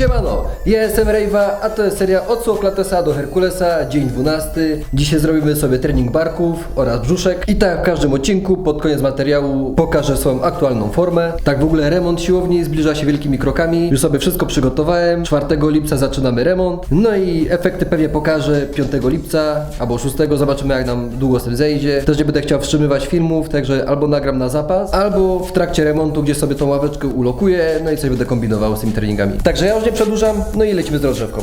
Siemano, ja jestem Rejwa, a to jest seria od Sokratesa do Herkulesa, dzień 12. Dzisiaj zrobimy sobie trening barków oraz brzuszek i tak jak w każdym odcinku, pod koniec materiału pokażę swoją aktualną formę. Tak w ogóle remont siłowni zbliża się wielkimi krokami, już sobie wszystko przygotowałem, 4 lipca zaczynamy remont, no i efekty pewnie pokażę 5 lipca albo 6, zobaczymy jak nam długo z tym zejdzie. Też nie będę chciał wstrzymywać filmów, także albo nagram na zapas, albo w trakcie remontu gdzieś sobie tą ławeczkę ulokuję, no i coś będę kombinował z tymi treningami. Także ja już nie przedłużam, no i lecimy z rozgrzewką.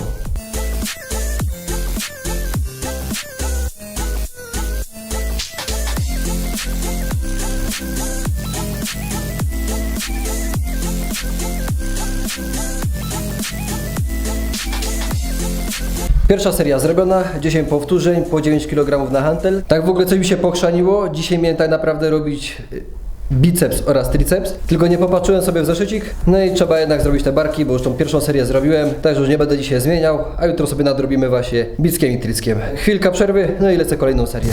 Pierwsza seria zrobiona, 10 powtórzeń, po 9 kg na hantel. Tak w ogóle coś mi się pochrzaniło, dzisiaj miałem tak naprawdę robić biceps oraz triceps, tylko nie popatrzyłem sobie w zeszycik, no i trzeba jednak zrobić te barki, bo już tą pierwszą serię zrobiłem, także już nie będę dzisiaj zmieniał, a jutro sobie nadrobimy właśnie bickiem i trickiem. Chwilka przerwy, no i lecę kolejną serię.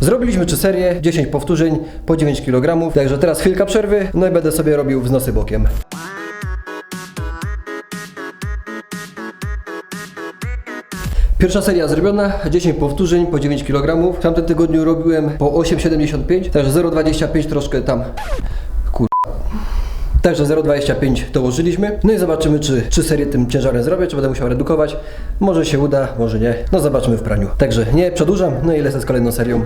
Zrobiliśmy trzy serie, 10 powtórzeń po 9 kg, także teraz chwilka przerwy, no i będę sobie robił wznosy bokiem. Pierwsza seria zrobiona, 10 powtórzeń po 9 kg. W tamtym tygodniu robiłem po 8,75, także 0,25 troszkę tam. Kur... Także 0,25 dołożyliśmy. No i zobaczymy, czy, czy serię tym ciężarem zrobię, czy będę musiał redukować. Może się uda, może nie. No zobaczymy w praniu. Także nie przedłużam, no i lecę z kolejną serią.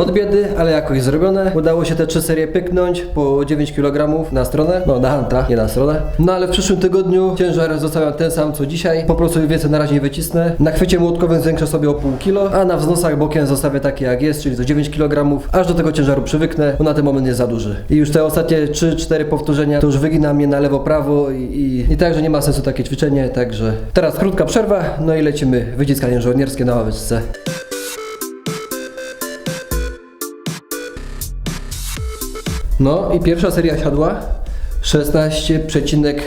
Od biedy, ale jakoś zrobione. Udało się te trzy serie pyknąć po 9 kg na stronę. No, na hanta, nie na stronę. No ale w przyszłym tygodniu ciężar zostawiam ten sam co dzisiaj. Po prostu więcej na razie nie wycisnę. Na chwycie młotkowym zwiększę sobie o pół kilo, a na wznosach bokiem zostawię takie jak jest, czyli to 9 kg. Aż do tego ciężaru przywyknę, bo na ten moment jest za duży. I już te ostatnie 3-4 powtórzenia to już wygina mnie na lewo, prawo i, i, i także nie ma sensu takie ćwiczenie. Także teraz krótka przerwa, no i lecimy wyciskanie żołnierskie na ławeczce. No i pierwsza seria siadła 16 przecinek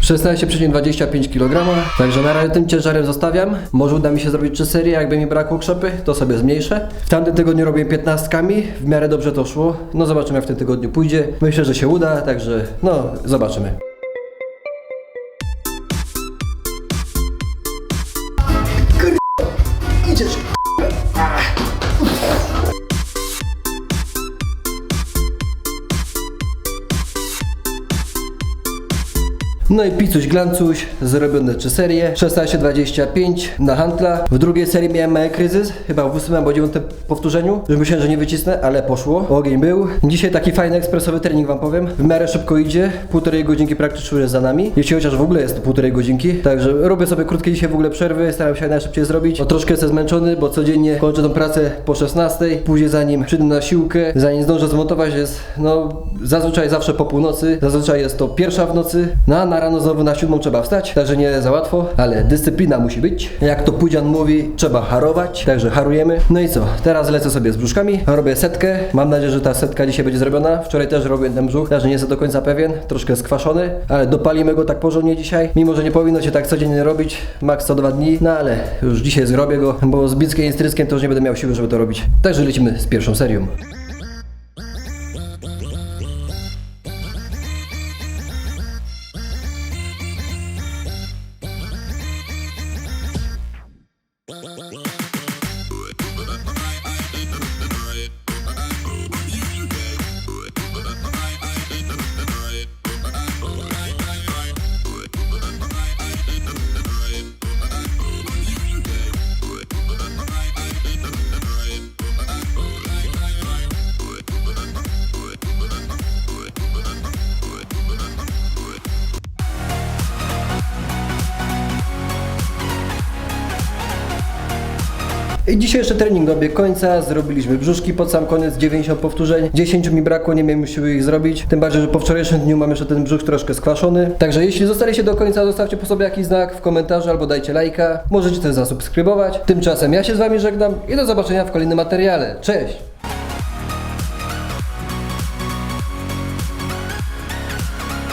Szesnaście przecinek 25 kg, także na razie tym ciężarem zostawiam. Może uda mi się zrobić trzy serie, jakby mi brakło krzepy, to sobie zmniejszę. W tamtym tygodniu robię 15, w miarę dobrze to szło. No zobaczymy jak w tym tygodniu pójdzie. Myślę, że się uda, także no zobaczymy. 这是。No i picuś glancuś, zrobione trzy serie, 16-25 na hantla. W drugiej serii miałem mały kryzys, chyba w 8 albo 9 powtórzeniu. Już myślałem, że nie wycisnę, ale poszło. Ogień był. Dzisiaj taki fajny ekspresowy trening wam powiem. W miarę szybko idzie, półtorej godzinki praktycznie jest za nami. Jeśli chociaż w ogóle jest to półtorej godzinki. Także robię sobie krótkie dzisiaj w ogóle przerwy, staram się najszybciej zrobić. Bo troszkę jestem zmęczony, bo codziennie kończę tą pracę po 16. Później zanim przyjdę na siłkę, zanim zdążę zmontować jest, no zazwyczaj zawsze po północy. Zazwyczaj jest to pierwsza w nocy. No a na rano znowu na siódmą trzeba wstać, także nie za łatwo, ale dyscyplina musi być. Jak to Pudzian mówi, trzeba harować, także harujemy. No i co, teraz lecę sobie z brzuszkami, robię setkę. Mam nadzieję, że ta setka dzisiaj będzie zrobiona. Wczoraj też robiłem ten brzuch, także nie jestem do końca pewien, troszkę skwaszony, ale dopalimy go tak porządnie dzisiaj. Mimo, że nie powinno się tak codziennie robić, maks co dwa dni, no ale już dzisiaj zrobię go, bo z bickiem i z tryskiem to już nie będę miał siły, żeby to robić. Także lecimy z pierwszą serią. I dzisiejszy trening dobiegł końca, zrobiliśmy brzuszki pod sam koniec, 90 powtórzeń, 10 mi brakło, nie miałem siły ich zrobić, tym bardziej, że po wczorajszym dniu mam jeszcze ten brzuch troszkę skwaszony. Także jeśli zostaliście do końca, zostawcie po sobie jakiś znak w komentarzu albo dajcie lajka, możecie też zasubskrybować. Tymczasem ja się z Wami żegnam i do zobaczenia w kolejnym materiale. Cześć!